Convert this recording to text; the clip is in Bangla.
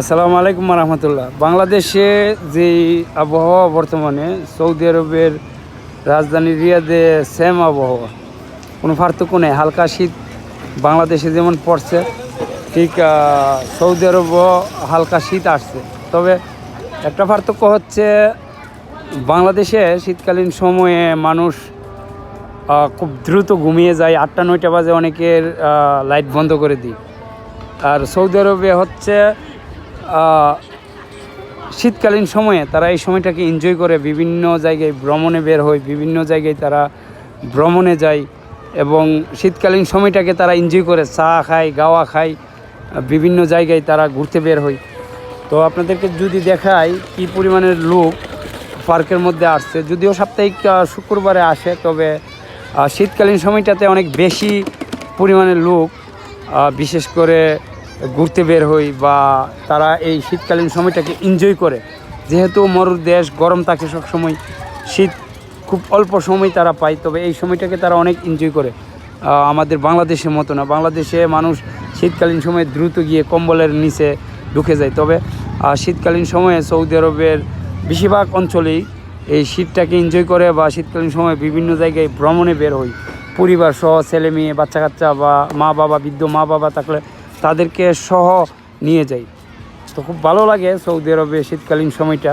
আসসালামু আলাইকুম রহমতুল্লাহ। বাংলাদেশে যে আবহাওয়া বর্তমানে, সৌদি আরবের রাজধানী রিয়াদে সেম আবহাওয়া। কোনো পার্থক্য নেই, হালকা শীত বাংলাদেশে যেমন পড়ছে, ঠিক সৌদি আরবও হালকা শীত আসছে। তবে একটা পার্থক্য হচ্ছে, বাংলাদেশে শীতকালীন সময়ে মানুষ খুব দ্রুত ঘুমিয়ে যায়, আটটা নয়টা বাজে অনেকের লাইট বন্ধ করে দিই আর সৌদি আরবে হচ্ছে শীতকালীন সময়ে তারা এই সময়টাকে এনজয় করে বিভিন্ন জায়গায় ভ্রমণে বের হয়, বিভিন্ন জায়গায় তারা ভ্রমণে যায় এবং শীতকালীন সময়টাকে তারা এনজয় করে, চা খায়, গাওয়া খায়, বিভিন্ন জায়গায় তারা ঘুরতে বের হয়। তো আপনাদেরকে যদি দেখাই কি পরিমাণের লোক পার্কের মধ্যে আসছে, যদিও সাপ্তাহিক শুক্রবারে আসে, তবে শীতকালীন সময়টাতে অনেক বেশি পরিমাণের লোক বিশেষ করে ঘুরতে বের হই বা তারা এই শীতকালীন সময়টাকে এনজয় করে। যেহেতু মরুর দেশ, গরম থাকে সবসময়, শীত খুব অল্প সময় তারা পায়, তবে এই সময়টাকে তারা অনেক এনজয় করে। আমাদের বাংলাদেশের মতো না, বাংলাদেশে মানুষ শীতকালীন সময়ে দ্রুত গিয়ে কম্বলের নিচে ঢুকে যায়। তবে শীতকালীন সময়ে সৌদি আরবের বেশিরভাগ অঞ্চলেই এই শীতটাকে এনজয় করে বা শীতকালীন সময়ে বিভিন্ন জায়গায় ভ্রমণে বের হই। পরিবার সহ ছেলে মেয়ে বাচ্চা কাচ্চা বা মা বাবা বৃদ্ধ মা বাবা থাকলে তাদেরকে সহ নিয়ে যাই। তো খুব ভালো লাগে সৌদি আরবে শীতকালীন সময়টা।